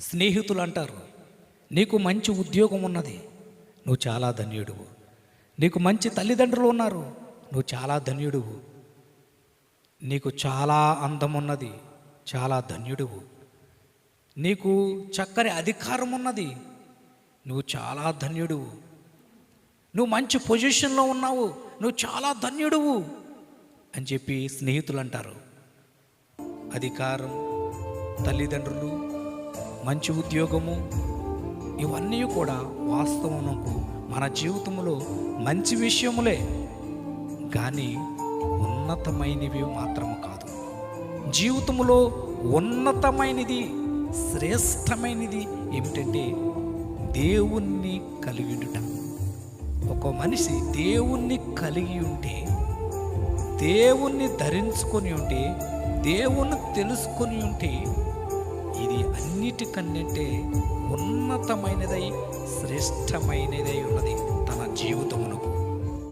స్నేహితులు అంటారు నీకు మంచి ఉద్యోగం ఉన్నది. నువ్వు చాలా ధన్యుడువు. నీకు మంచి తల్లిదండ్రులు ఉన్నారు. నువ్వు చాలా ధన్యుడువు. నీకు చాలా అందం ఉన్నది. చాలా ధన్యుడువు. నీకు చక్కని అధికారం ఉన్నది. నువ్వు చాలా ధన్యుడువు. నువ్వు మంచి పొజిషన్లో ఉన్నావు. నువ్వు చాలా ధన్యుడువు అని చెప్పి స్నేహితులు అంటారు అధికారం తల్లిదండ్రులు మంచి ఉద్యోగము ఇవన్నీ కూడా వాస్తవమునకు మన జీవితంలో మంచి విషయములే కానీ ఉన్నతమైనవి మాత్రము కాదు. జీవితంలో ఉన్నతమైనది శ్రేష్టమైనది ఏమిటంటే దేవుణ్ణి కలిగి ఉండుట ఒక మనిషి దేవుణ్ణి కలిగి ఉంటే దేవుణ్ణి ధరించుకొని ఉంటే దేవుణ్ణి తెలుసుకొని ఉంటే అన్నిటికన్నింటే ఉన్నతమైనదై శ్రేష్టమైనదై ఉన్నది.